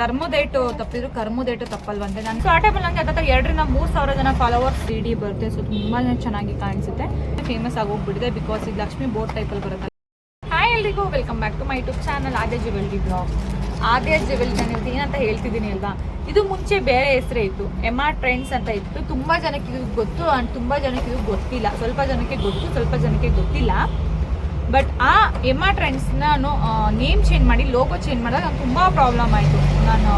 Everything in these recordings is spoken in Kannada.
ಧರ್ಮದೇಟು ತಪ್ಪಿದ್ರು ಕರ್ಮದೇಟು ತಪ್ಪಲ್ವಂತೆ. ನಾನು ಸ್ಟಾರ್ಟಬಲ್ ನನಗೆ ಹತ್ತತ್ರ ಎರಡರಿಂದ ಮೂರು ಸಾವಿರ ಜನ ಫಾಲೋವರ್ಸ್ ಡಿ ಡಿ ಬರುತ್ತೆ ಸೊ ತುಂಬಾ ಚೆನ್ನಾಗಿ ಕಾಣಿಸುತ್ತೆ. ಫೇಮಸ್ ಆಗೋಗ್ಬಿಟ್ಟಿದೆ ಬಿಕಾಸ್ ಇದು ಲಕ್ಷ್ಮಿ ಬೋರ್ಡ್ ಟೈಪಲ್ಲಿ ಬರುತ್ತೆ ಹಾಯ್ ಎಲ್ರಿಗೂ welcome back to my YouTube channel Aadya jewellery blog Aadya jewel ನಾನು ಏನಂತ ಹೇಳ್ತಿದ್ದೀನಿ ಅಲ್ವಾ? ಇದು ಮುಂಚೆ ಬೇರೆ ಹೆಸರೇ ಇತ್ತು. ಎಂ ಆರ್ ಟ್ರೆಂಡ್ಸ್ ಅಂತ ಇತ್ತು. ತುಂಬ ಜನಕ್ಕೆ ಇದು ಗೊತ್ತು ಆ್ಯಂಡ್ ತುಂಬ ಜನಕ್ಕೆ ಇದು ಗೊತ್ತಿಲ್ಲ. ಸ್ವಲ್ಪ ಜನಕ್ಕೆ ಗೊತ್ತು, ಸ್ವಲ್ಪ ಜನಕ್ಕೆ ಗೊತ್ತಿಲ್ಲ. ಬಟ್ ಆ ಎಂ ಆರ್ ನಾನು ನೇಮ್ ಚೇಂಜ್ ಮಾಡಿ ಲೋಗೋ ಚೇಂಜ್ ಮಾಡಿದಾಗ ನಂಗೆ ತುಂಬ ಪ್ರಾಬ್ಲಮ್ ಆಯಿತು. ನಾನು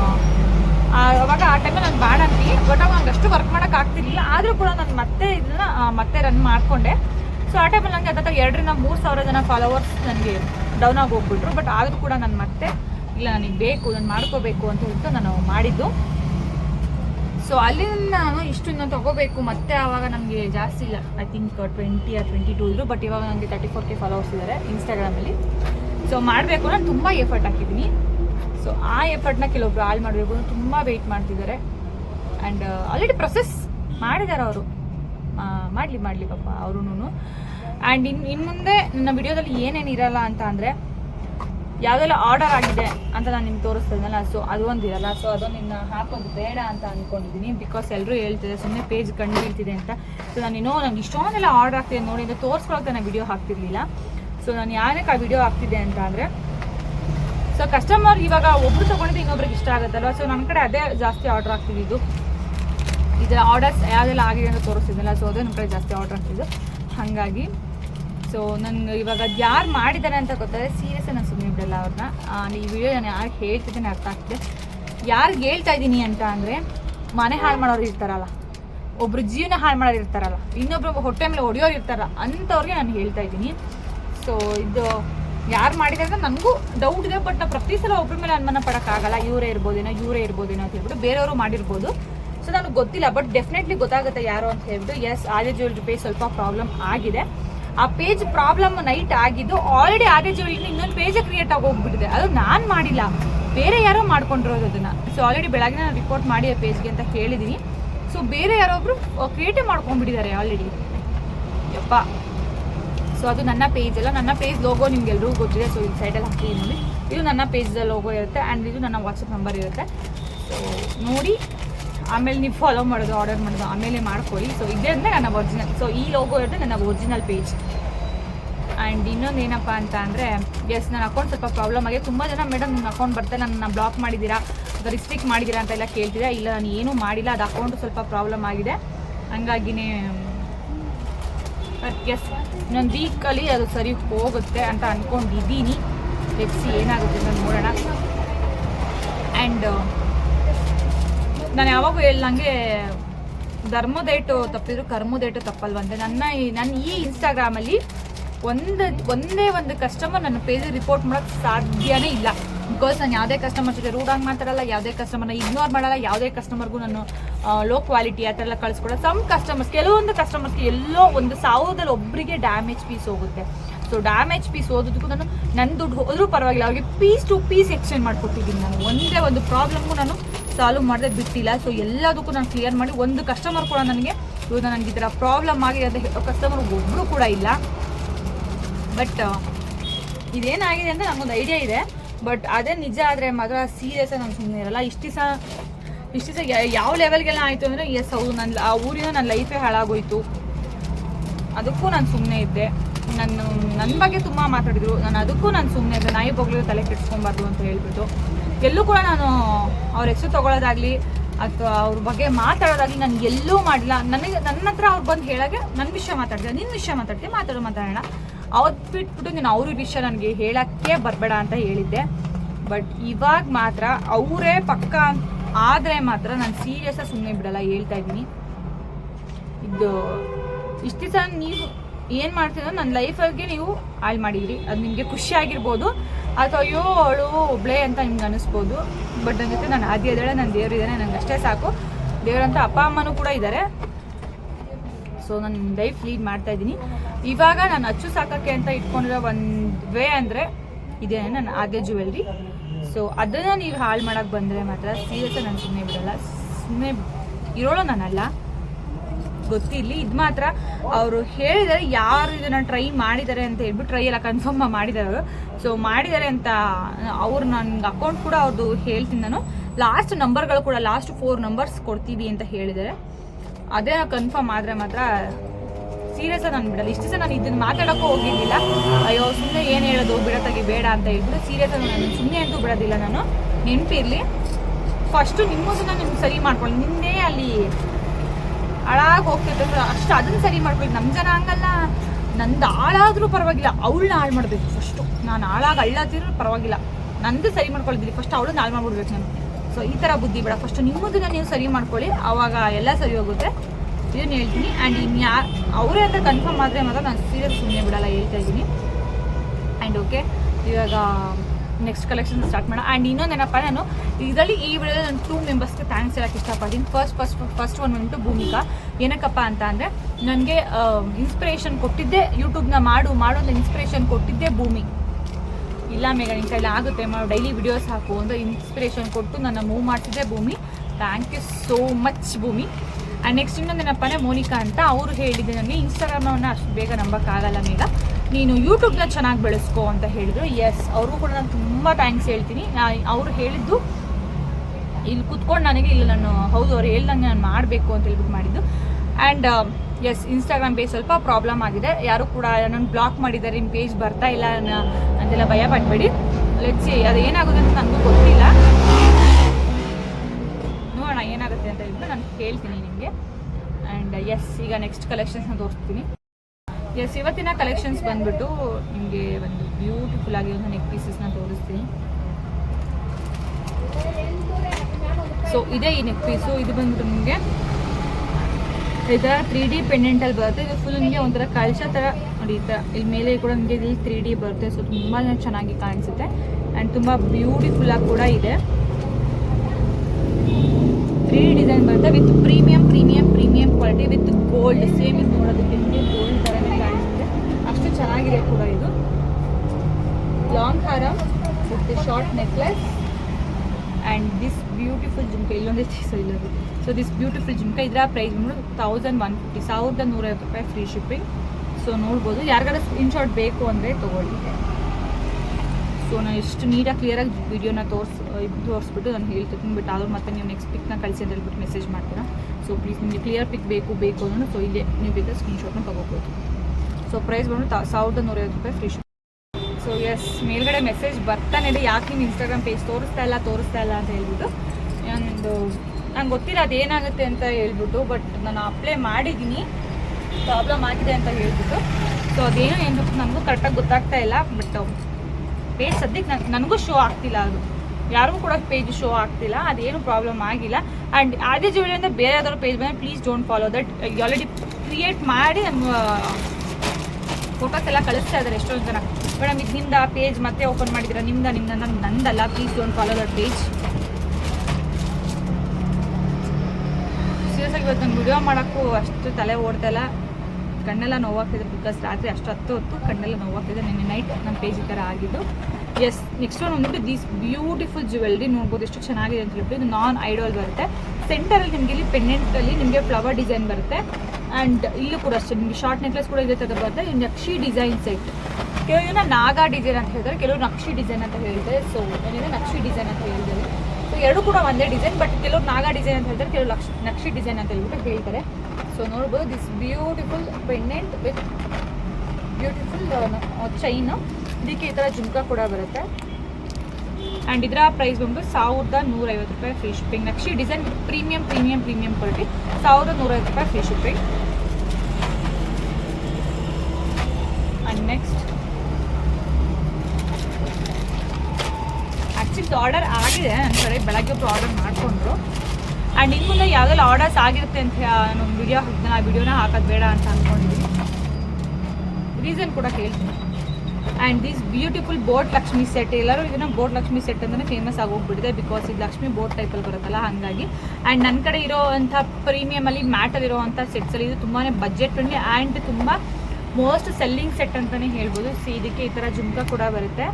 ಅವಾಗ ಆ ಟೈಮಲ್ಲಿ ನಾನು ಬ್ಯಾಡ್ ಅಂತೀನಿ ಬಟ್ ಅವಾಗ ಅಷ್ಟು ವರ್ಕ್ ಮಾಡೋಕೆ ಆಗ್ತಿರ್ಲಿಲ್ಲ. ಆದರೂ ಕೂಡ ನಾನು ಮತ್ತೆ ಇದನ್ನ ಮತ್ತೆ ರನ್ ಮಾಡಿಕೊಂಡೆ. ಸೊ ಆ ಟೈಮಲ್ಲಿ ನನಗೆ ಅದಾದ ಎರಡರಿಂದ ಮೂರು ಸಾವಿರ ಜನ ಫಾಲೋವರ್ಸ್ ನನಗೆ ಡೌನ್ ಆಗಿ ಹೋಗ್ಬಿಟ್ರು. ಬಟ್ ಆದರೂ ಕೂಡ ನಾನು ಮತ್ತೆ, ಇಲ್ಲ ನನಗೆ ಬೇಕು, ನಾನು ಮಾಡ್ಕೋಬೇಕು ಅಂತ ಹೇಳ್ಬಿಟ್ಟು ನಾನು ಮಾಡಿದ್ದು. ಸೊ ಅಲ್ಲಿಂದ ನಾನು ಇಷ್ಟನ್ನ ನಾನು ತಗೋಬೇಕು. ಮತ್ತೆ ಆವಾಗ ನಮಗೆ ಜಾಸ್ತಿ ಇಲ್ಲ. I think twenty or twenty two ಇದ್ರು ಬಟ್ ಇವಾಗ ನನಗೆ ತರ್ಟಿ ಫೋರ್ ಕೆ ಫಾಲೋವರ್ಸ್ ಇದ್ದಾರೆ ಇನ್ಸ್ಟಾಗ್ರಾಮಲ್ಲಿ ಸೊ ಮಾಡಬೇಕು ನಾನು ತುಂಬ ಎಫರ್ಟ್ ಹಾಕಿದ್ದೀನಿ. ಸೊ ಆ ಎಫರ್ಟ್ನ ಕೆಲವೊಬ್ರು ಆಲ್ ಮಾಡಬೇಕು ತುಂಬ ವೆಯ್ಟ್ ಮಾಡ್ತಿದ್ದಾರೆ. ಆ್ಯಂಡ್ ಆಲ್ರೆಡಿ ಪ್ರೊಸೆಸ್ ಮಾಡಿದ್ದಾರೆ ಅವರು. ಮಾಡಲಿ ಮಾಡಲಿ ಪಾಪ ಅವ್ರೂನು ಆ್ಯಂಡ್ ಇನ್ನು ಇನ್ನು ಮುಂದೆ ನನ್ನ ವಿಡಿಯೋದಲ್ಲಿ ಏನೇನು ಇರಲ್ಲ ಅಂತ ಅಂದರೆ ಯಾವುದೆಲ್ಲ ಆರ್ಡರ್ ಆಗಿದೆ ಅಂತ ನಾನು ನಿಮ್ಗೆ ತೋರಿಸ್ತಿದ್ನಲ್ಲ ಸೊ ಅದು ಒಂದು ಇರಲ್ಲ ಸೊ ಅದೊಂದು ಇನ್ನು ಹಾಕೋದು ಬೇಡ ಅಂತ ಅಂದ್ಕೊಂಡಿದ್ದೀನಿ ಬಿಕಾಸ್ ಎಲ್ಲರೂ ಹೇಳ್ತಿದೆ ಸುಮ್ಮನೆ ಪೇಜ್ ಕಂಡು ಬೀಳ್ತಿದೆ ಅಂತ. ಸೊ ನಾನು ಇನ್ನೂ ನಂಗೆ ಇಷ್ಟೊಂದೆಲ್ಲ ಆರ್ಡರ್ ಆಗ್ತಿದೆ ನೋಡಿ ಅಂತ ತೋರಿಸ್ಕೊಳಕ್ಕೆ ನಾನು ವಿಡಿಯೋ ಹಾಕ್ತಿರ್ಲಿಲ್ಲ. ಸೊ ನಾನು ಯಾರಕ್ಕೆ ಆ ವಿಡಿಯೋ ಹಾಕ್ತಿದೆ ಅಂತ ಅಂದರೆ ಸೊ ಕಸ್ಟಮರ್ ಇವಾಗ ಒಬ್ರು ತೊಗೊಂಡಿದ್ದು ಇನ್ನೊಬ್ರಿಗೆ ಇಷ್ಟ ಆಗುತ್ತಲ್ವ? ಸೊ ನನ್ನ ಕಡೆ ಅದೇ ಜಾಸ್ತಿ ಆರ್ಡರ್ ಆಗ್ತಿದ್ದು ಇದರ ಆರ್ಡರ್ಸ್ ಯಾವುದೆಲ್ಲ ಆಗಿದೆ ಅಂತ ತೋರಿಸ್ತಿದ್ದಲ್ಲ ಸೊ ಅದೇ ನಮ್ಮ ಕಡೆ ಜಾಸ್ತಿ ಆರ್ಡರ್ ಆಗ್ತಿದ್ದು ಹಾಗಾಗಿ ಸೊ ನನಗೆ ಇವಾಗ ಅದು ಯಾರು ಮಾಡಿದ್ದಾರೆ ಅಂತ ಗೊತ್ತಾದ್ರೆ ಸೀರಿಯಸ್ ನಾನು ಸುಮ್ಮನೆ ಬಿಡಲ್ಲ ಅವ್ರನ್ನ ಈ ವಿಡಿಯೋ ನಾನು ಯಾರು ಹೇಳ್ತಿದ್ದೀನಿ ಅರ್ಥ ಆಗ್ತಿದೆ. ಯಾರಿಗೆ ಹೇಳ್ತಾ ಇದ್ದೀನಿ ಅಂತ ಅಂದರೆ ಮನೆ ಹಾಳು ಮಾಡೋರು ಇರ್ತಾರಲ್ಲ. ಒಬ್ರು ಜೀವನ ಹಾಳು ಮಾಡೋರು ಇರ್ತಾರಲ್ಲ. ಇನ್ನೊಬ್ರು ಹೊಟ್ಟೆ ಮೇಲೆ ಹೊಡೆಯೋರು ಇರ್ತಾರಲ್ಲ, ಅಂಥವ್ರಿಗೆ ನಾನು ಹೇಳ್ತಾ ಇದ್ದೀನಿ. ಸೊ ಇದು ಯಾರು ಮಾಡಿದಾರೆ ನನಗೂ ಡೌಟ್ ಇದೆ ಬಟ್ ನಾವು ಪ್ರತಿ ಸಲ ಒಬ್ಬರ ಮೇಲೆ ಅನುಮಾನ ಪಡೋಕ್ಕಾಗಲ್ಲ ಇವರೇ ಇರ್ಬೋದೇನೋ ಇವರೇ ಇರ್ಬೋದೇನೋ ಅಂತ ಹೇಳ್ಬಿಟ್ಟು ಬೇರೆಯವರು ಮಾಡಿರ್ಬೋದು. ಸೊ ನನಗೆ ಗೊತ್ತಿಲ್ಲ ಬಟ್ ಡೆಫಿನೆಟ್ಲಿ ಗೊತ್ತಾಗುತ್ತೆ ಯಾರು ಅಂತ ಹೇಳ್ಬಿಟ್ಟು ಎಸ್ ಆರ್ಯ ಜ್ಯುವೆಲ್ರಿ ಪೇ ಸ್ವಲ್ಪ ಪ್ರಾಬ್ಲಮ್ ಆಗಿದೆ. ಆ ಪೇಜ್ ಪ್ರಾಬ್ಲಮ್ ನೈಟ್ ಆಗಿದ್ದು ಆಲ್ರೆಡಿ ಆದೇ ಜ್ಯುವೆಲ್ರಿ ಇನ್ನೊಂದು ಪೇಜ್ ಕ್ರಿಯೇಟ್ ಆಗಿ ಹೋಗ್ಬಿಟ್ಟಿದೆ. ಅದು ನಾನು ಮಾಡಿಲ್ಲ. ಬೇರೆ ಯಾರೋ ಮಾಡ್ಕೊಂಡಿರೋದು ಅದನ್ನು. ಸೊ ಆಲ್ರೆಡಿ ಬೆಳಗ್ಗೆ ನಾನು ರಿಪೋರ್ಟ್ ಮಾಡಿ ಆ ಪೇಜ್ಗೆ ಅಂತ ಕೇಳಿದ್ದೀನಿ ಸೊ ಬೇರೆ ಯಾರೊಬ್ರು ಕ್ರಿಯೇಟಿವ್ ಮಾಡ್ಕೊಂಡ್ಬಿಟ್ಟಿದ್ದಾರೆ ಆಲ್ರೆಡಿ ಯಪ್ಪ. ಸೊ ಅದು ನನ್ನ ಪೇಜ್ ಅಲ್ಲ. ನನ್ನ ಪೇಜ್ ಲೋಗೋ ನಿಮ್ಗೆಲ್ರಿಗೂ ಗೊತ್ತಿದೆ. ಸೊ ಇಲ್ಲಿ ಸೈಡಲ್ಲಿ ಹಾಕಿ ನೋಡಿ. ಇದು ನನ್ನ ಪೇಜ್ ಲೋಗೋ ಇರುತ್ತೆ. ಆ್ಯಂಡ್ ಇದು ನನ್ನ ವಾಟ್ಸಪ್ ನಂಬರ್ ಇರುತ್ತೆ. ಸೊ ನೋಡಿ. ಆಮೇಲೆ ನೀವು ಫಾಲೋ ಮಾಡೋದು ಆರ್ಡರ್ ಮಾಡೋದು, ಆಮೇಲೆ ಮಾಡ್ಕೊಳ್ಳಿ. ಸೊ ಇದೇ ಅಂದರೆ ನನ್ನ ಒರಿಜಿನಲ್ ಸೊ ಈ ಲೋಗೋ ಇರೋದು ನನ್ನ ಒರಿಜಿನಲ್ ಪೇಜ್ ಆ್ಯಂಡ್ ಇನ್ನೊಂದು ಏನಪ್ಪ ಅಂತ ಅಂದರೆ ಎಸ್ ನನ್ನ ಅಕೌಂಟ್ ಸ್ವಲ್ಪ ಪ್ರಾಬ್ಲಮ್ ಆಗಿದೆ. ತುಂಬ ಜನ ಮೇಡಮ್ ನನ್ನ ಅಕೌಂಟ್ ಬರ್ತಾ ನನ್ನ ಬ್ಲಾಕ್ ಮಾಡಿದ್ದೀರಾ ಅದು ರಿಸ್ಟ್ರಿಕ್ಟ್ ಮಾಡಿದ್ದೀರಾ ಅಂತ ಎಲ್ಲ ಕೇಳ್ತಿದ್ದೀರಾ ಇಲ್ಲ, ನಾನು ಏನೂ ಮಾಡಿಲ್ಲ, ಅದು ಅಕೌಂಟು ಸ್ವಲ್ಪ ಪ್ರಾಬ್ಲಮ್ ಆಗಿದೆ. ಹಂಗಾಗಿನೇ ಎಸ್ ಇನ್ನೊಂದು ವೀಕಲ್ಲಿ ಅದು ಸರಿ ಹೋಗುತ್ತೆ ಅಂತ ಅಂದ್ಕೊಂಡಿದ್ದೀನಿ ಲೆಟ್ಸಿ ಏನಾಗುತ್ತೆ ಅಂತ ನೋಡೋಣ. ಆ್ಯಂಡ್ ನಾನು ಯಾವಾಗೂ ಹೇಳ್ದಂಗೆ ಧರ್ಮದೇಟು ತಪ್ಪಿದ್ರು ಕರ್ಮದೇಟು ತಪ್ಪಲ್ವಂತೆ ನನ್ನ ಈ ನನ್ನ ಈ ಇನ್ಸ್ಟಾಗ್ರಾಮಲ್ಲಿ ಒಂದು ಒಂದೇ ಒಂದು ಕಸ್ಟಮರ್ ನನ್ನ ಪೇಜ್ ರಿಪೋರ್ಟ್ ಮಾಡೋಕ್ಕೆ ಸಾಧ್ಯನೇ ಇಲ್ಲ. ಬಿಕಾಸ್ ನಾನು ಯಾವುದೇ ಕಸ್ಟಮರ್ ಜೊತೆ ರೂಡಾಗಿ ಮಾತಾಡಲ್ಲ, ಯಾವುದೇ ಕಸ್ಟಮರ್ನ ಇಗ್ನೋರ್ ಮಾಡಲ್ಲ, ಯಾವುದೇ ಕಸ್ಟಮರ್ಗೂ ನಾನು ಲೋ ಕ್ವಾಲಿಟಿ ಆ ಥರ ಎಲ್ಲ ಕಳಿಸ್ಕೊಡೋ ಸಮ್ ಕಸ್ಟಮರ್ಸ್ ಕೆಲವೊಂದು ಕಸ್ಟಮರ್ಸ್ಗೆ ಎಲ್ಲೋ ಒಂದು ಸಾವಿರದಲ್ಲಿ ಒಬ್ಬರಿಗೆ ಡ್ಯಾಮೇಜ್ ಪೀಸ್ ಹೋಗುತ್ತೆ. ಸೊ ಡ್ಯಾಮೇಜ್ ಪೀಸ್ ಓದೋದಕ್ಕೂ ನಾನು ನನ್ನ ದುಡ್ಡು ಹೋದರೂ ಪರವಾಗಿಲ್ಲ. ಅವ್ರಿಗೆ ಪೀಸ್ ಟು ಪೀಸ್ ಎಕ್ಸ್ಚೇಂಜ್ ಮಾಡಿಕೊಟ್ಟಿದ್ದೀನಿ ನಾನು. ಒಂದೇ ಒಂದು ಪ್ರಾಬ್ಲಮ್ಗೂ ನಾನು ಸಾಲ್ವ್ ಮಾಡದೆ ಬಿಟ್ಟಿಲ್ಲ. ಸೊ ಎಲ್ಲದಕ್ಕೂ ನಾನು ಕ್ಲಿಯರ್ ಮಾಡಿ ಒಂದು ಕಸ್ಟಮರ್ ಕೂಡ ನನಗೆ ಇವಾಗ ನನಗೆ ಈ ಥರ ಪ್ರಾಬ್ಲಮ್ ಆಗಿದೆ ಅಂತ ಕಸ್ಟಮರ್ ಒಬ್ಬರು ಕೂಡ ಇಲ್ಲ. ಬಟ್ ಇದೇನಾಗಿದೆ ಅಂತ ನನಗೊಂದು ಐಡಿಯಾ ಇದೆ. ಬಟ್ ಅದೇ ನಿಜ ಆದರೆ ಮಾತ್ರ ಸೀರಿಯಸ್ ನಾನು ಸುಮ್ಮನೆ ಇರಲ್ಲ. ಇಷ್ಟು ದಿವಸ ಇಷ್ಟು ದಿವಸ ಯಾವ ಲೆವೆಲ್ಗೆಲ್ಲ ಆಯಿತು ಅಂದರೆ ಎಸ್ ಹೌದು ನನ್ನ ಆ ಊರಿನ ನನ್ನ ಲೈಫೇ ಹಾಳಾಗೋಯ್ತು. ಅದಕ್ಕೂ ನಾನು ಸುಮ್ಮನೆ ಇದ್ದೆ. ನನ್ನ ನನ್ನ ಬಗ್ಗೆ ತುಂಬ ಮಾತಾಡಿದ್ರು. ನಾನು ಅದಕ್ಕೂ ನಾನು ಸುಮ್ಮನೆ ಇದ್ದೆ. ನಾಯಿ ಬಗ್ಲಿಗೆ ತಲೆ ಕೆಡಿಸ್ಕೊಬಾರ್ದು ಅಂತ ಹೇಳ್ಬಿಟ್ಟು. ಎಲ್ಲೂ ಕೂಡ ನಾನು ಅವ್ರ ಹೆಸರು ತಗೊಳ್ಳೋದಾಗ್ಲಿ ಅಥವಾ ಅವ್ರ ಬಗ್ಗೆ ಮಾತಾಡೋದಾಗ್ಲಿ ನಾನು ಎಲ್ಲೂ ಮಾಡಿಲ್ಲ. ನನಗೆ ನನ್ನ ಹತ್ರ ಅವ್ರು ಬಂದು ಹೇಳೋಕ್ಕೆ ನನ್ನ ವಿಷಯ ಮಾತಾಡ್ತೀನಿ ನಿನ್ನ ವಿಷಯ ಮಾತಾಡ್ತೀನಿ ಮಾತಾಡೋ ಮಾತಾಡೋಣ. ಅವ್ರು ಬಿಟ್ಬಿಟ್ಟು ನೀನು ಅವ್ರ ವಿಷಯ ನನಗೆ ಹೇಳೋಕ್ಕೆ ಬರಬೇಡ ಅಂತ ಹೇಳಿದ್ದೆ. ಬಟ್ ಇವಾಗ ಮಾತ್ರ ಅವರೇ ಪಕ್ಕ ಆದರೆ ಮಾತ್ರ ನಾನು ಸೀರಿಯಸ್ಸಾಗಿ ಸುಮ್ಮನೆ ಬಿಡಲ್ಲ, ಹೇಳ್ತಾ ಇದ್ದೀನಿ. ಇದು ಇಷ್ಟು ದಿವಸ ನೀವು ಏನು ಮಾಡ್ತೀರೋ ನನ್ನ ಲೈಫಾಗೆ ನೀವು ಹಾಳು ಮಾಡಿದ್ರಿ ಅದು ನಿಮಗೆ ಖುಷಿ ಆಗಿರ್ಬೋದು. ಅಥವಾ ಅಯ್ಯೋ, ಅವಳು ಒಬ್ಳೆ ಅಂತ ನಿಮ್ಗೆ ಅನಿಸ್ಬೋದು. ಬಟ್ ನನ್ನ ಜೊತೆ ನಾನು ಆದಿ ಇದ್ದಾಳೆ ನನ್ನ ದೇವ್ರು ಇದ್ದಾನೆ ನಂಗೆ ಅಷ್ಟೇ ಸಾಕು. ದೇವರಂತ ಅಪ್ಪ, ಅಮ್ಮನೂ ಕೂಡ ಇದ್ದಾರೆ ಸೊ ನಾನು ಲೈಫ್ ಲೀಡ್ ಮಾಡ್ತಾ ಇದ್ದೀನಿ. ಇವಾಗ ನಾನು ಅಚ್ಚು ಸಾಕಕ್ಕೆ ಅಂತ ಇಟ್ಕೊಂಡಿರೋ ಒಂದು ವೇ ಅಂದರೆ ಇದೇ ನನ್ನ ಆದ್ಯ ಜ್ಯುವೆಲ್ರಿ ಸೊ ಅದನ್ನು ನೀವು ಹಾಳು ಮಾಡೋಕ್ಕೆ ಬಂದರೆ ಮಾತ್ರ ಸೀರಿಯಸ್ ನಾನು ಸುಮ್ಮನೆ ಬಿಡೋಲ್ಲ ಸುಮ್ಮನೆ ಇರೋಳು ನಾನಲ್ಲ. ಗೊತ್ತಿರಲಿ ಇದು ಮಾತ್ರ ಅವರು ಹೇಳಿದ್ದಾರೆ, ಯಾರು ಇದನ್ನು ಟ್ರೈ ಮಾಡಿದ್ದಾರೆ ಅಂತ ಹೇಳ್ಬಿಟ್ಟು ಟ್ರೈ ಎಲ್ಲ ಕನ್ಫರ್ಮ್ ಮಾಡಿದ್ದಾರೆ. ಅವರು ಸೊ ಮಾಡಿದ್ದಾರೆ ಅಂತ ಅವ್ರು ನನ್ಗೆ ಅಕೌಂಟ್ ಕೂಡ ಅವ್ರದ್ದು ಹೇಳ್ತೀನಿ ನಾನು. ಲಾಸ್ಟ್ ನಂಬರ್ಗಳು ಕೂಡ ಲಾಸ್ಟ್ ಫೋರ್ ನಂಬರ್ಸ್ ಕೊಡ್ತೀವಿ ಅಂತ ಹೇಳಿದ್ದಾರೆ. ಅದೇ ಕನ್ಫರ್ಮ್ ಆದರೆ ಮಾತ್ರ ಸೀರಿಯಸ್ ನಾನು ಬಿಡಲ್ಲ. ಇಷ್ಟು ಸಹ ನಾನು ಇದನ್ನು ಮಾತಾಡೋಕ್ಕೂ ಹೋಗಿದ್ದಿಲ್ಲ ಅಯ್ಯೋ ಸುಮ್ಮನೆ ಏನು ಹೇಳೋದು ಬಿಡತ್ತಾಗಿ ಬೇಡ ಅಂತ ಹೇಳ್ಬಿಟ್ಟು ಸೀರಿಯಸ್ ನಾನು ಸುಮ್ಮನೆ ಅಂತೂ ಬಿಡೋದಿಲ್ಲ ನಾನು. ನೆನಪಿರಲಿ. ಫಸ್ಟು ನಿಮ್ಮದನ್ನ ನಿಮ್ಗೆ ಸರಿ ಮಾಡ್ಕೊಳ್ಳಿ. ನಿನ್ನೆ ಅಲ್ಲಿ ಹಾಳಾಗಿ ಅಂದ್ರೆ ಅಷ್ಟು ಅದನ್ನ ಸರಿ ಮಾಡ್ಬೇಕು ನಮ್ಮ ಜನ ಹಂಗಲ್ಲ. ನಂದು ಹಾಳಾದ್ರೂ ಪರವಾಗಿಲ್ಲ, ಅವಳನ್ನ ಹಾಳು ಮಾಡಬೇಕು ಫಸ್ಟು ನಾನು ಹಾಳಾಗಿ ಅಳ್ಳಾತಿದ್ರು ಪರವಾಗಿಲ್ಲ. ನಂದು ಸರಿ ಮಾಡ್ಕೊಳ್ತೀನಿ ಫಸ್ಟ್ ಅವಳನ್ನ ಹಾಳು ಮಾಡ್ಬಿಡ್ಬೇಕು ನಾನು. ಸೊ ಈ ಥರ ಬುದ್ಧಿ ಬೇಡ. ಫಸ್ಟ್ ನಿಮ್ಮದನ್ನ ನೀವು ಸರಿ ಮಾಡ್ಕೊಳ್ಳಿ. ಆವಾಗ ಎಲ್ಲ ಸರಿ ಹೋಗುತ್ತೆ. ಇದನ್ನ ಹೇಳ್ತೀನಿ. ಆ್ಯಂಡ್ ಇನ್ನು ಯಾ ಅವರೇ ಅಂತ ಕನ್ಫರ್ಮ್ ಆದರೆ ಮಾತ್ರ ನಾನು ಸೀರಿಯಸ್ ಸುಮ್ಮನೆ ಬಿಡಲ್ಲ ಹೇಳ್ತಾ ಇದ್ದೀನಿ. ಆ್ಯಂಡ್ ಓಕೆ ಇವಾಗ ನೆಕ್ಸ್ಟ್ ಕಲೆಕ್ಷನ್ ಸ್ಟಾರ್ಟ್ ಮಾಡೋ ಆ್ಯಂಡ್ ಇನ್ನೊಂದೇನಪ್ಪ ನಾನು, ಇದರಲ್ಲಿ ಈ ವಿಡಿಯೋ ನಾನು ಟೂ ಮೆಂಬರ್ಸ್ಗೆ ಥ್ಯಾಂಕ್ಸ್ ಹೇಳಕ್ಕೆ ಇಷ್ಟಪಡ್ತೀನಿ. ಫಸ್ಟ್ ಫಸ್ಟ್ ಫಸ್ಟ್ ಒನ್ ಬಂದ್ಬಿಟ್ಟು ಭೂಮಿಕಾ. ಏನಕ್ಕಪ್ಪ ಅಂತ ಅಂದರೆ, ನನಗೆ ಇನ್ಸ್ಪಿರೇಷನ್ ಕೊಟ್ಟಿದ್ದೆ ಯೂಟ್ಯೂಬ್ನ ಮಾಡು ಮಾಡು ಅಂತ ಇನ್ಸ್ಪಿರೇಷನ್ ಕೊಟ್ಟಿದ್ದೆ ಭೂಮಿ. ಇಲ್ಲ ಮೇಘ ನಿನ್ನ ಕೈಲಿ ಆಗುತ್ತೆ. ಮಾಡು ಡೈಲಿ ವಿಡಿಯೋಸ್ ಹಾಕು ಅಂತ ಇನ್ಸ್ಪಿರೇಷನ್ ಕೊಟ್ಟು ನನ್ನ ಮೂವ್ ಮಾಡ್ತಿದ್ದೆ Bhoomi. Thank you so much Bhoomi. And next ಇನ್ನೊಂದೇನಪ್ಪ ಅಂದರೆ, ಮೋನಿಕಾ ಅಂತ ಅವರು ಹೇಳಿದ್ದೆ. ನನಗೆ ಇನ್ಸ್ಟಾಗ್ರಾಮನ್ನು ಅಷ್ಟು ಬೇಗ ನಂಬೋಕ್ಕಾಗಲ್ಲ ಮೇಘ. ನೀನು ಯೂಟ್ಯೂಬ್ನ ಚೆನ್ನಾಗಿ ಬೆಳೆಸ್ಕೊ ಅಂತ ಹೇಳಿದ್ರು. ಎಸ್ ಅವ್ರಿಗೂ ಕೂಡ ನಾನು ತುಂಬ ಥ್ಯಾಂಕ್ಸ್ ಹೇಳ್ತೀನಿ. ಅವರು ಹೇಳಿದ್ದು ಇಲ್ಲಿ ಕುತ್ಕೊಂಡು ನನಗೆ ಇಲ್ಲ ನಾನು, ಹೌದು, ಅವ್ರು ಹೇಳ್ದಂಗೆ ನಾನು ಮಾಡಬೇಕು ಅಂತ ಹೇಳ್ಬಿಟ್ಟು ಮಾಡಿದ್ದು. ಆ್ಯಂಡ್ ಎಸ್ ಇನ್ಸ್ಟಾಗ್ರಾಮ್ ಪೇಜ್ ಸ್ವಲ್ಪ ಪ್ರಾಬ್ಲಮ್ ಆಗಿದೆ. ಯಾರು ಕೂಡ ನನ್ನ ಬ್ಲಾಕ್ ಮಾಡಿದ್ದಾರೆ ನಿಮ್ಮ ಪೇಜ್ ಬರ್ತಾ ಇಲ್ಲ ಅಂತೆಲ್ಲ ಭಯ ಪಡಬೇಡಿ. ಲೆಟ್ಸಿ ಅದು ಏನಾಗುತ್ತೆ ಅಂತ ನನಗೂ ಗೊತ್ತಿಲ್ಲ. ನೋಡೋಣ ಏನಾಗುತ್ತೆ ಅಂತ ಹೇಳ್ಬಿಟ್ಟು ನಾನು ಹೇಳ್ತೀನಿ ನಿಮಗೆ. ಆ್ಯಂಡ್ ಎಸ್ ಈಗ ನೆಕ್ಸ್ಟ್ ಕಲೆಕ್ಷನ್ಸ್ನ ತೋರಿಸ್ತೀನಿ. ಎಸ್ ಇವತ್ತಿನ ಕಲೆಕ್ಷನ್ಸ್ ಬಂದ್ಬಿಟ್ಟು ನಿಮಗೆ ಒಂದು ಬ್ಯೂಟಿಫುಲ್ ಆಗಿ ಒಂದು ನೆಕ್ ಪೀಸಸ್ನ ತೋರಿಸ್ತೀನಿ. ಸೊ ಇದೇ ಈ ನೆಕ್ ಪೀಸು ಇದು ಬಂದ್ಬಿಟ್ಟು ನಿಮಗೆ ಥರ ತ್ರೀ ಡಿ ಪೆಂಡೆಂಟಲ್ಲಿ ಬರುತ್ತೆ. ಇದು ಫುಲ್ ನಿಮಗೆ ಒಂಥರ ಕಳಶ ಥರ ನೋಡಿ, ಈ ಥರ ಇಲ್ಲಿ ಮೇಲೆ ಕೂಡ ನಿಮಗೆ ಇಲ್ಲಿ ತ್ರೀ ಡಿ ಬರುತ್ತೆ. ಸೊ ತುಂಬಾ ಚೆನ್ನಾಗಿ ಕಾಣಿಸುತ್ತೆ. ಆ್ಯಂಡ್ ತುಂಬ ಬ್ಯೂಟಿಫುಲ್ಲಾಗಿ ಕೂಡ ಇದೆ. ತ್ರೀ ಡಿಸೈನ್ ಬರುತ್ತೆ. With premium premium premium quality with gold same ಇದು ನೋಡೋದಕ್ಕೆ. ನಿಮಗೆ ಗೋಲ್ಡ್ ಚೆನ್ನಾಗಿದೆ ಕೂಡ ಇದು. ಲಾಂಗ್ ಹಾರ with short necklace and this beautiful jhumka ಇಲ್ಲೊಂದೇ ಚೀಸ್ ಇಲ್ಲದು. ಸೊ ದಿಸ್ ಬ್ಯೂಟಿಫುಲ್ ಜುಮ್ಕ ಇದರ ಪ್ರೈಸ್ ಬಂದು ತೌಸಂಡ್ ಒನ್ ಫಿಫ್ಟಿ ಸಾವಿರದ ನೂರೈವತ್ತು ರೂಪಾಯಿ ಫ್ರೀ ಶಿಪ್ಪಿಂಗ್ ಸೊ ನೋಡ್ಬೋದು ಯಾರಿಗಾರ ಸ್ಕ್ರೀನ್ಶಾಟ್ ಬೇಕು ಅಂದರೆ ತೊಗೊಳ್ಳಿ. ಸೊ ನಾನು ಎಷ್ಟು ನೀಟಾಗಿ ಕ್ಲಿಯರಾಗಿ ವಿಡಿಯೋನ ತೋರಿಸ್, ಇದು ತೋರಿಸ್ಬಿಟ್ಟು ನಾನು ಹೇಳ್ತಿರ್ತೀನಿ ಬಟ್ ಆದರೂ ಮತ್ತೆ ನೀವು ನೆಕ್ಸ್ಟ್ ಪಿಕ್ನ ಕಳಿಸಿ ಅಂತ ಹೇಳ್ಬಿಟ್ಟು ಮೆಸೇಜ್ ಮಾಡ್ತೀರಾ? ಸೊ ಪ್ಲೀಸ್ ನಿಮಗೆ ಕ್ಲಿಯರ್ ಪಿಕ್ ಬೇಕು ಬೇಕು ಅನ್ನೋದು ಸೊ ಇಲ್ಲೇ ನೀವು ಬೇಕಾದ್ರೆ ಸ್ಕ್ರೀನ್ಶಾಟ್ನ ತೊಗೋಬೋದು. ಸೊ ಪ್ರೈಸ್ ಬಂದು ಸಾವಿರದ ನೂರೈವತ್ತು ರೂಪಾಯಿ ಫ್ರೀ ಶಿಪ್ ಸೊ ಎಸ್ ಮೇಲ್ಗಡೆ ಮೆಸೇಜ್ ಬರ್ತಾನೆ ಇದೆ. ಯಾಕೆ ನಿಮ್ಮ ಇನ್ಸ್ಟಾಗ್ರಾಮ್ ಪೇಜ್ ತೋರಿಸ್ತಾ ಇಲ್ಲ ತೋರಿಸ್ತಾ ಇಲ್ಲ ಅಂತ ಹೇಳ್ಬಿಟ್ಟು. ನಂದು, ನಂಗೆ ಗೊತ್ತಿಲ್ಲ ಅದೇನಾಗುತ್ತೆ ಅಂತ ಹೇಳ್ಬಿಟ್ಟು ಬಟ್ ನಾನು ಅಪ್ಲೈ ಮಾಡಿದ್ದೀನಿ. ಪ್ರಾಬ್ಲಮ್ ಆಗಿದೆ ಅಂತ ಹೇಳ್ಬಿಟ್ಟು. ಸೊ ಅದೇನು ಏನು ನನಗೂ ಕರೆಕ್ಟಾಗಿ ಗೊತ್ತಾಗ್ತಾ ಇಲ್ಲ ಬಟ್ ಪೇಜ್ ಸದ್ಯಕ್ಕೆ ನನಗೆ ನನಗೂ ಶೋ ಆಗ್ತಿಲ್ಲ ಅದು. ಯಾರಿಗೂ ಕೂಡ ಪೇಜ್ ಶೋ ಆಗ್ತಿಲ್ಲ, ಅದೇನು ಪ್ರಾಬ್ಲಮ್ ಆಗಿಲ್ಲ. ಆ್ಯಂಡ್ ಅದೇ ಜೀವನದಿಂದ ಬೇರೆ ಯಾವ್ದಾದ್ರು ಪೇಜ್ ಬಂದರೆ please don't follow that already create ಮಾಡಿ ನಮ್ಮ ಫೋಟೋಸ್ ಎಲ್ಲ ಕಳಿಸ್ತಾ ಇದ್ದಾರೆ ಎಷ್ಟೊಂದು ಜನ. ಮೇಡಮ್ ಇದು ನಿಮ್ದ ಪೇಜ್ ಮತ್ತೆ ಓಪನ್ ಮಾಡಿದ್ದೀರಾ? ನಿಮ್ದ ನಿಮ್ದ ನಂದಲ್ಲ. Please don't follow that page serious ಆಗಿ ಇವತ್ತು ನಂಗೆ ವಿಡಿಯೋ ಮಾಡೋಕ್ಕೂ ಅಷ್ಟು ತಲೆ ಓಡ್ತಾ ಇಲ್ಲ. ಕಣ್ಣೆಲ್ಲ ನೋವಾಗ್ತಿದೆ ಬಿಕಾಸ್ ರಾತ್ರಿ ಅಷ್ಟು ಹತ್ತು ಹೊತ್ತು ಕಣ್ಣೆಲ್ಲ ನೋವಾಗ್ತಿದೆ. ನಿನ್ನೆ ನೈಟ್ ನಮ್ಮ ಪೇಜ್ ಈ ಥರ ಆಗಿದ್ದು. ಎಸ್ ನೆಕ್ಸ್ಟ್ ಒನ್ ಬಂದ್ಬಿಟ್ಟು ದೀಸ್ ಬ್ಯೂಟಿಫುಲ್ ಜ್ಯುವೆಲ್ರಿ ನೋಡ್ಬೋದು. ಎಷ್ಟು ಚೆನ್ನಾಗಿದೆ ಅಂತ ಹೇಳ್ಬಿಟ್ಟು ಇದು ನಾನ್ ಐಡಲ್ ಬರುತ್ತೆ. ಸೆಂಟರಲ್ಲಿ ನಿಮಗೆ ಇಲ್ಲಿ ಪೆಂಡೆಂಟಲ್ಲಿ ನಿಮಗೆ ಫ್ಲವರ್ ಡಿಸೈನ್ ಬರುತ್ತೆ. ಆ್ಯಂಡ್ ಇಲ್ಲೂ ಕೂಡ ಅಷ್ಟೇ, ನಿಮಗೆ ಶಾರ್ಟ್ ನೆಕ್ಲೆಸ್ ಕೂಡ ಇದೆ ಥರ ಬರುತ್ತೆ. ನಕ್ಷಿ ಡಿಸೈನ್ ಸೆಟ್ ಕೆಲವು ಜನ ನಾಗಾ ಡಿಸೈನ್ ಅಂತ ಹೇಳ್ತಾರೆ, ಕೆಲವರು ನಕ್ಷಿ ಡಿಸೈನ್ ಅಂತ ಹೇಳ್ತಾರೆ. ಸೊ ಏನಿದೆ? ನಕ್ಷಿ ಡಿಸೈನ್ ಅಂತ ಹೇಳ್ತಾರೆ. ಸೊ ಎರಡು ಕೂಡ ಒಂದೇ ಡಿಸೈನ್ ಬಟ್ ಕೆಲವರು ನಾಗಾ ಡಿಸೈನ್ ಅಂತ ಹೇಳ್ತಾರೆ ಕೆಲವು ಲಕ್ಷ, ನಕ್ಷಿ ಡಿಸೈನ್ ಅಂತ ಹೇಳ್ಬಿಟ್ಟು ಹೇಳ್ತಾರೆ. ಸೊ ನೋಡ್ಬೋದು this beautiful pendant with beautiful chain ಇದಕ್ಕೆ ಈ ಥರ ಜುಮ್ಕ ಕೂಡ ಬರುತ್ತೆ. ಆ್ಯಂಡ್ ಇದರ ಪ್ರೈಸ್ ಬಂದು ಸಾವಿರದ ನೂರೈವತ್ತು ರೂಪಾಯಿ free shipping nakshi design premium premium premium quality ಸಾವಿರದ ನೂರೈವತ್ತು ರೂಪಾಯಿ free shipping and next actually order ಆಗಿದೆ ನನ್ನ ಕಡೆ ಬೆಳಗ್ಗೆ ಒಬ್ಬರು ಆರ್ಡರ್ ಮಾಡಿಕೊಂಡ್ರು. ಆ್ಯಂಡ್ ಇನ್ನು ಮುಂದೆ ಯಾವುದೆಲ್ಲ ಆರ್ಡರ್ಸ್ ಆಗಿರುತ್ತೆ ಅಂತ ನಾನು ವಿಡಿಯೋ ಹಾಕಿದ್ನ ಆ ವಿಡಿಯೋನ ಹಾಕೋದು ಬೇಡ ಅಂತ ಅಂದ್ಕೊಂಡಿದ್ದೀನಿ ರೀಸನ್ ಕೂಡ ಹೇಳ್ತೀನಿ and this beautiful boat Lakshmi set ಎಲ್ಲರೂ ಇದನ್ನು ಬೋಟ್ ಲಕ್ಷ್ಮಿ ಸೆಟ್ ಅಂತಲೇ ಫೇಮಸ್ ಆಗೋಗ್ಬಿಟ್ಟಿದೆ ಬಿಕಾಸ್ ಇದು ಲಕ್ಷ್ಮಿ ಬೋಟ್ ಟೈಪಲ್ಲಿ ಬರುತ್ತಲ್ಲ, ಹಾಗಾಗಿ. ಆ್ಯಂಡ್ ನನ್ನ ಕಡೆ ಇರೋವಂಥ ಪ್ರೀಮಿಯಮಲ್ಲಿ ಮ್ಯಾಟಲ್ಲಿ ಇರೋವಂಥ ಸೆಟ್ಸಲ್ಲಿ ಇದು ತುಂಬಾ ಬಜೆಟ್ ಫ್ರೆಂಡ್ಲಿ ಆ್ಯಂಡ್ ತುಂಬ ಮೋಸ್ಟ್ ಸೆಲ್ಲಿಂಗ್ ಸೆಟ್ ಅಂತಲೇ ಹೇಳ್ಬೋದು. ಸಿ ಇದಕ್ಕೆ ಈ ಥರ ಜುಮ್ಕ ಕೂಡ ಬರುತ್ತೆ.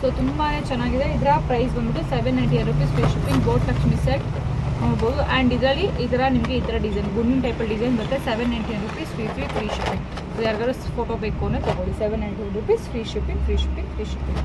ಸೊ ತುಂಬಾ ಚೆನ್ನಾಗಿದೆ. ಇದರ ಪ್ರೈಸ್ ಬಂದ್ಬಿಟ್ಟು seven ninety rupees free shipping boat Lakshmi set ನೋಡ್ಬೋದು. ಆ್ಯಂಡ್ ಇದರಲ್ಲಿ ಈ ಥರ ನಿಮಗೆ ಈ ಥರ ಡಿಸೈನ್ ಗುಂಡಿನ ಟೈಪಲ್ಲಿ ಡಿಸೈನ್ ಬರುತ್ತೆ. Seven ninety rupees free free free shipping so ಯಾರಿಗಾರು ಫೋಟೋ ಬೇಕು ಅಂದರೆ ತೊಗೊಳ್ಳಿ. Seven hundred rupees free shipping free shipping free shipping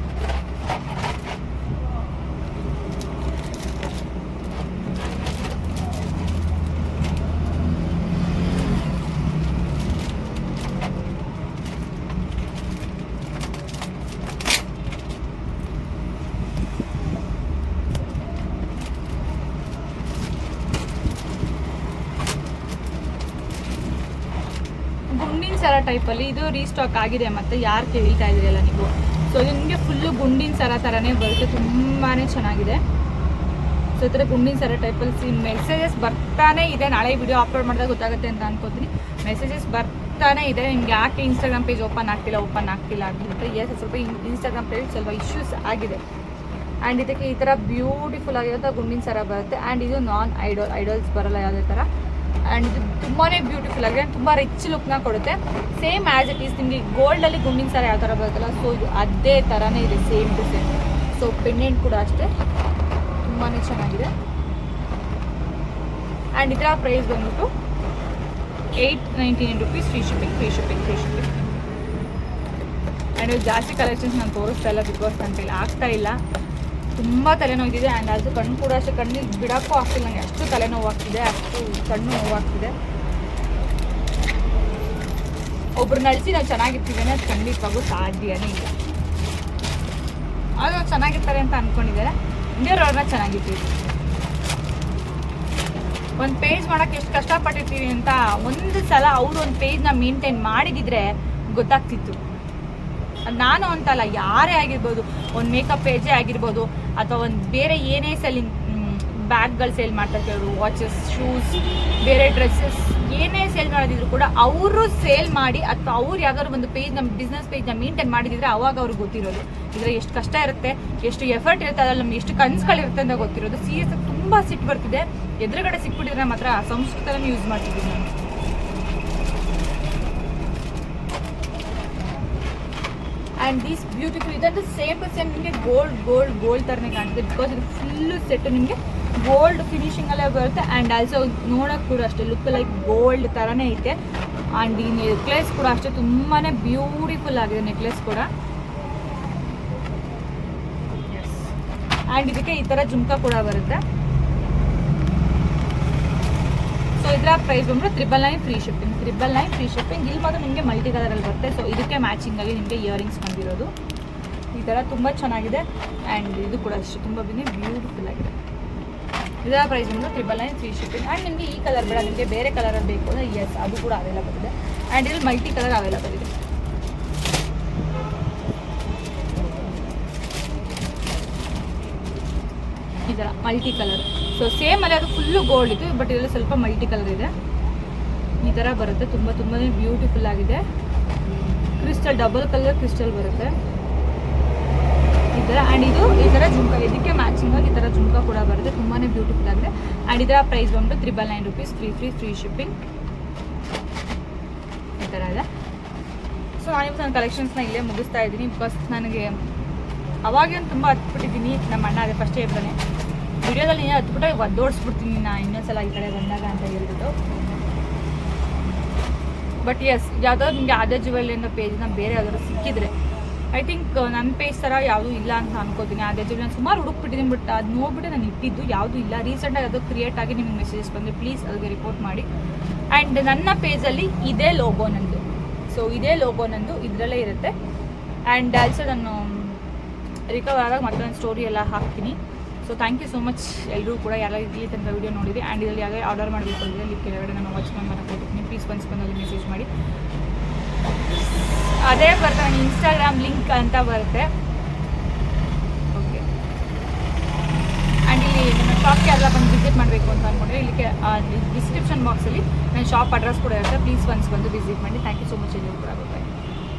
ಗುಂಡಿನ ಸರ ಟೈಪಲ್ಲಿ ಇದು ರೀಸ್ಟಾಕ್ ಆಗಿದೆ ಮತ್ತೆ ಯಾರು ಕೇಳ್ತಾ ಇದ್ದೀರಲ್ಲ ನೀವು? ಸೊ ಇದು ನಿಮಗೆ ಫುಲ್ಲು ಗುಂಡಿನ ಸರ ಥರನೇ ಬರುತ್ತೆ ತುಂಬಾ ಚೆನ್ನಾಗಿದೆ. ಸೊ ಈ ಥರ ಗುಂಡಿನ ಸರ ಟೈಪಲ್ಲಿ ಸಿ ಮೆಸೇಜಸ್ ಬರ್ತಾನೆ ಇದೆ. ನಾಳೆ ವಿಡಿಯೋ ಅಪ್ಲೋಡ್ ಮಾಡಿದಾಗ ಗೊತ್ತಾಗುತ್ತೆ ಅಂತ ಅನ್ಕೋತೀನಿ. ಮೆಸೇಜಸ್ ಬರ್ತಾನೆ ಇದೆ. ನಿಮ್ಗೆ ಯಾಕೆ ಇನ್ಸ್ಟಾಗ್ರಾಮ್ ಪೇಜ್ ಓಪನ್ ಆಗ್ತಿಲ್ಲ ಓಪನ್ ಆಗ್ತಿಲ್ಲ ಅಂತ ಎಸ್ ಸ್ವಲ್ಪ ಇನ್ಸ್ಟಾಗ್ರಾಮ್ ಪೇಜ್ ಸ್ವಲ್ಪ ಇಶ್ಯೂಸ್ ಆಗಿದೆ. ಆ್ಯಂಡ್ ಇದಕ್ಕೆ ಈ ಥರ ಬ್ಯೂಟಿಫುಲ್ ಆಗಿರೋಂಥ ಗುಂಡಿನ ಸರ ಬರುತ್ತೆ. ಆ್ಯಂಡ್ ಇದು ನಾನ್ ಐಡೋಲ್ ಐಡಲ್ಸ್ ಬರಲ್ಲ ಯಾವುದೇ ಥರ ಆ್ಯಂಡ್ ತುಂಬಾ ಬ್ಯೂಟಿಫುಲ್ ಆಗಿದೆ. ತುಂಬ ರಿಚ್ ಲುಕ್ನ ಕೊಡುತ್ತೆ. ಸೇಮ್ ಆ್ಯಸ್ ಇಟ್ ಈಸ್ ನಿಮಗೆ ಗೋಲ್ಡಲ್ಲಿ ಗುಂಡಿನ ಸರ ಯಾವ ಥರ ಬರುತ್ತಲ್ಲ ಸೊ ಇದು ಅದೇ ಥರನೇ ಇದೆ same to same so pendant ಕೂಡ ಅಷ್ಟೇ. ತುಂಬಾ ಚೆನ್ನಾಗಿದೆ. ಆ್ಯಂಡ್ ಇದರ ಪ್ರೈಸ್ ಬಂದ್ಬಿಟ್ಟು eight ninety nine rupees free shipping free shipping free shipping and ಜಾಸ್ತಿ ಕಲೆಕ್ಷನ್ಸ್ ನಾನು ತೋರಿಸ್ತಾ ಇಲ್ಲ ಬಿಕಾಸ್ ನನ್ನ ಕೈಲಿ ಆಗ್ತಾ ಇಲ್ಲ. ತುಂಬ ತಲೆನೋವಿದೆ ಆ್ಯಂಡ್ ಅದು ಕಣ್ಣು ಕೂಡ ಅಷ್ಟೇ, ಕಣ್ಣಿಗೆ ಬಿಡೋಕ್ಕೂ ಆಗ್ತಿಲ್ಲ ನನಗೆ ಅಷ್ಟು ತಲೆನೋವು ಆಗ್ತಿದೆ, ಅಷ್ಟು ಕಣ್ಣು ನೋವಾಗ್ತಿದೆ ಒಬ್ರು ನಳಿಸಿ ನಾವು ಚೆನ್ನಾಗಿರ್ತೀವಿ ಅನ್ನೋದು ಖಂಡಿತವಾಗೂ ಸಾಧ್ಯನೇ ಇಲ್ಲ. ಅದು ಚೆನ್ನಾಗಿರ್ತಾರೆ ಅಂತ ಅಂದ್ಕೊಂಡಿದ್ದಾರೆ ಇಂಡಿಯವ್ರವ್ರನ್ನ ಚೆನ್ನಾಗಿರ್ತೀವಿ. ಒಂದು ಪೇಜ್ ಮಾಡೋಕ್ಕೆ ಎಷ್ಟು ಕಷ್ಟಪಟ್ಟಿರ್ತೀವಿ ಅಂತ ಒಂದು ಸಲ ಅವರು ಒಂದು ಪೇಜ್ನ ಮೇಂಟೈನ್ ಮಾಡಿದಿದ್ರೆ ಗೊತ್ತಾಗ್ತಿತ್ತು. ನಾನು ಅಂತಲ್ಲ, ಯಾರೇ ಆಗಿರ್ಬೋದು, ಒಂದು ಮೇಕಪ್ ಪೇಜೇ ಆಗಿರ್ಬೋದು, ಅಥವಾ ಒಂದು ಬೇರೆ ಏನೇ ಸೆಲ್ಲಿಂಗ್ ಬ್ಯಾಗ್ಗಳು ಸೇಲ್ ಮಾಡ್ತಾರೆ ವಾಚಸ್ ಶೂಸ್ ಬೇರೆ ಡ್ರೆಸ್ಸಸ್ ಏನೇ ಸೇಲ್ ಮಾಡೋದಿದ್ರು ಕೂಡ ಅವರು ಸೇಲ್ ಮಾಡಿ, ಅಥವಾ ಅವ್ರು ಯಾವ್ದಾದ್ರು ಒಂದು ಪೇಜ್ ನಮ್ಮ ಬಿಸ್ನೆಸ್ ಪೇಜ್ನ ಮೇಂಟೈನ್ ಮಾಡಿದಿದ್ರೆ ಅವಾಗ ಅವ್ರಿಗೆ ಗೊತ್ತಿರೋದು. ಇದ್ರೆ ಎಷ್ಟು ಕಷ್ಟ ಇರುತ್ತೆ, ಎಷ್ಟು ಎಫರ್ಟ್ ಇರುತ್ತೆ, ಅದ್ರಲ್ಲಿ ನಮ್ಗೆ ಎಷ್ಟು ಕನ್ಸ್ಗಳಿರುತ್ತೆ ಅಂತ ಗೊತ್ತಿರೋದು. ಸೀರಿಯಸ್ ತುಂಬ ಸಿಟ್ಟು ಬರ್ತಿದೆ. ಎದುರುಗಡೆ ಸಿಕ್ಬಿಟ್ಟಿದ್ರೆ ಮಾತ್ರ ಸಂಸ್ಕೃತನ ಯೂಸ್ ಮಾಡ್ತಿದ್ದೀನಿ ನಾನು. ಆ್ಯಂಡ್ ದಿಸ್ ಬ್ಯೂಟಿಫುಲ್ ಇದಂತೂ ಸೇಮ್ ಟು ಸೇಮ್ ನಿಮಗೆ ಗೋಲ್ಡ್ ಗೋಲ್ಡ್ ಗೋಲ್ಡ್ ಥರನೇ ಕಾಣ್ತದೆ. ಬಿಕಾಸ್ ಇದು ಫುಲ್ಲು ಸೆಟ್ ನಿಮಗೆ ಗೋಲ್ಡ್ ಫಿನಿಷಿಂಗಲ್ಲೇ ಬರುತ್ತೆ. ಆ್ಯಂಡ್ ಆಲ್ಸೋ ನೋಡೋಕೆ ಕೂಡ ಅಷ್ಟೇ ಲುಕ್ ಲೈಕ್ ಗೋಲ್ಡ್ ಥರನೇ ಐತೆ. ಆ್ಯಂಡ್ ಈ ನೆಕ್ಲೆಸ್ ಕೂಡ ಅಷ್ಟೇ ತುಂಬಾ ಬ್ಯೂಟಿಫುಲ್ ಆಗಿದೆ ನೆಕ್ಲೆಸ್ ಕೂಡ. ಆ್ಯಂಡ್ ಇದಕ್ಕೆ ಈ ಥರ ಜುಮ್ಕ ಕೂಡ ಬರುತ್ತೆ. ಸೊ ಇದರ ಪ್ರೈಸ್ ಬಂದ್ಬಿಟ್ಟು triple nine free shipping triple nine free shipping ಇಲ್ಲಿ ಮಾತ್ರ ನಿಮಗೆ ಮಲ್ಟಿ ಕಲರಲ್ಲಿ ಬರುತ್ತೆ. ಸೊ ಇದಕ್ಕೆ ಮ್ಯಾಚಿಂಗಲ್ಲಿ ನಿಮಗೆ ಇಯರಿಂಗ್ಸ್ ಬಂದಿರೋದು. ಈ ಥರ ತುಂಬ ಚೆನ್ನಾಗಿದೆ. ಆ್ಯಂಡ್ ಇದು ಕೂಡ ಅಷ್ಟು. ತುಂಬ ಬ್ಯೂಟಿಫುಲ್ ಆಗಿದೆ. ಇದರ ಪ್ರೈಸ್ ಬಂದು triple nine free shipping and ನಿಮಗೆ ಈ ಕಲರ್ ಬೇಡ. ನಿಮಗೆ ಬೇರೆ ಕಲರಲ್ಲಿ ಬೇಕು ಅಂದರೆ ಎಸ್ ಅದು ಕೂಡ ಅವೈಲಬಲ್ ಇದೆ. ಆ್ಯಂಡ್ ಇಲ್ಲಿ ಮಲ್ಟಿ ಕಲರ್ ಅವೈಲಬಲ್ ಇದೆ. ಈ ಥರ ಮಲ್ಟಿ ಕಲರ್ ಸೊ ಸೇಮ್ ಅಲ್ಲಿ ಅದು ಫುಲ್ಲು ಗೋಲ್ಡ್ ಇತ್ತು ಬಟ್ ಇದರಲ್ಲಿ ಸ್ವಲ್ಪ ಮಲ್ಟಿ ಕಲರ್ ಇದೆ. ಈ ಥರ ಬರುತ್ತೆ, ತುಂಬ ತುಂಬಾ ಬ್ಯೂಟಿಫುಲ್ ಆಗಿದೆ. ಕ್ರಿಸ್ಟಲ್ ಡಬಲ್ ಕಲರ್ ಕ್ರಿಸ್ಟಲ್ ಬರುತ್ತೆ. ಈ ಥರ ಆ್ಯಂಡ್ ಇದು ಈ ಥರ ಜುಮ್ಕ, ಇದಕ್ಕೆ ಮ್ಯಾಚಿಂಗ್ ಆಗಿ ಈ ಥರ ಜುಮಕ ಕೂಡ ಬರುತ್ತೆ ತುಂಬಾ ಬ್ಯೂಟಿಫುಲ್ ಆಗಿದೆ. ಆ್ಯಂಡ್ ಇದರ ಪ್ರೈಸ್ ಬಂದು triple nine rupees free free free shipping ಈ ಥರ ಇದೆ. ಸೊ ನಾನಿವತ್ತು ನನ್ನ ಕಲೆಕ್ಷನ್ಸ್ನ ಇಲ್ಲೇ ಮುಗಿಸ್ತಾ ಇದ್ದೀನಿ ಬಿಕಾಸ್ ನನಗೆ ಅವಾಗೇನು ತುಂಬ ಹತ್ಬಿಟ್ಟಿದ್ದೀನಿ ನಮ್ಮ ಅಣ್ಣ ಅದೇ ಫಸ್ಟ್ ಹೇಳ್ತಾನೆ ವಿಡಿಯೋದಲ್ಲಿ ನೀನು ಹತ್ಬಿಟ್ಟು ಒದ್ದೋಡಿಸ್ಬಿಡ್ತೀನಿ ನಾ ಇನ್ನೊಂದ್ಸಲ ಈ ಕಡೆ ಬಂದಾಗ ಅಂತ ಹೇಳ್ಬಿಟ್ಟು. ಬಟ್ ಎಸ್ ಯಾವುದಾದ್ರು ನಿಮಗೆ ಆದ ಅನ್ನೋ ಪೇಜ್ನ ಬೇರೆ ಯಾವ್ದಾದ್ರು ಸಿಕ್ಕಿದ್ರೆ ಐ ಥಿಂಕ್ ನನ್ನ ಪೇಜ್ ಥರ ಯಾವುದೂ ಇಲ್ಲ ಅಂತ ಅನ್ಕೋತೀನಿ. ಅದೇ ಜುವೆಲ್ ನಾನು ಸುಮಾರು ಹುಡುಕ್ಬಿಟ್ಟಿದ್ದೀನಿ ಬಟ್ ಅದು ನೋಡ್ಬಿಟ್ಟು ನಾನು ಇಟ್ಟಿದ್ದು ಯಾವುದೂ ಇಲ್ಲ. ರೀಸೆಂಟಾಗಿ ಅದು ಕ್ರಿಯೇಟ್ ಆಗಿ ನಿಮಗೆ ಮೆಸೇಜಸ್ ಬಂದರೆ ಪ್ಲೀಸ್ ಅದಕ್ಕೆ ರಿಪೋರ್ಟ್ ಮಾಡಿ. ಆ್ಯಂಡ್ ನನ್ನ ಪೇಜಲ್ಲಿ ಇದೇ ಲೋಗೋ ನಂದು. ಸೊ ಇದೇ ಲೋಗೋ ನಂದು, ಇದರಲ್ಲೇ ಇರುತ್ತೆ. ಆ್ಯಂಡ್ ಆಲ್ಸೋ ನಾನು ರಿಕವರ್ ಆದಾಗ ಮತ್ತೊಂದು ಸ್ಟೋರಿ ಎಲ್ಲ ಹಾಕ್ತೀನಿ. So thank you so much ಎಲ್ಲರೂ ಕೂಡ ಯಾರು ಇಲ್ಲಿ ತನಕ ವೀಡಿಯೋ ನೋಡಿದೆ ಆ್ಯಂಡ್ ಇದರಲ್ಲಿ ಯಾವಾಗ ಆರ್ಡರ್ ಮಾಡಬೇಕು ಅಂದರೆ ಇಲ್ಲಿ ಕೆಳಗಡೆ ನಾನು ವಾಚ್ ನಂಬರ್ ಕೊಟ್ಟಿದ್ದೀನಿ ಪ್ಲೀಸ್ ಒನ್ಸ್ ಬಂದಲ್ಲಿ ಮೆಸೇಜ್ ಮಾಡಿ. ಅದೇ ಬರ್ತಾನೆ ಇನ್ಸ್ಟಾಗ್ರಾಮ್ ಲಿಂಕ್ ಅಂತ ಬರುತ್ತೆ. ಓಕೆ ಆ್ಯಂಡ್ ಇಲ್ಲಿ ನನ್ನ ಶಾಪ್ಗೆ ಎಲ್ಲ ಬಂದು ವಿಸಿಟ್ ಮಾಡಬೇಕು ಅಂತ ಅಂದ್ಕೊಂಡ್ರೆ ಇಲ್ಲಿ ಡಿಸ್ಕ್ರಿಪ್ಷನ್ ಬಾಕ್ಸಲ್ಲಿ ನನ್ನ ಶಾಪ್ ಅಡ್ರೆಸ್ ಕೂಡ ಇರುತ್ತೆ. ಪ್ಲೀಸ್ ಒನ್ಸ್ ಬಂದು ವಿಸಿಟ್ ಮಾಡಿ. ಥ್ಯಾಂಕ್ ಯು ಸೊ ಮಚ್ ಎಲ್ಲರೂ ಕೂಡ.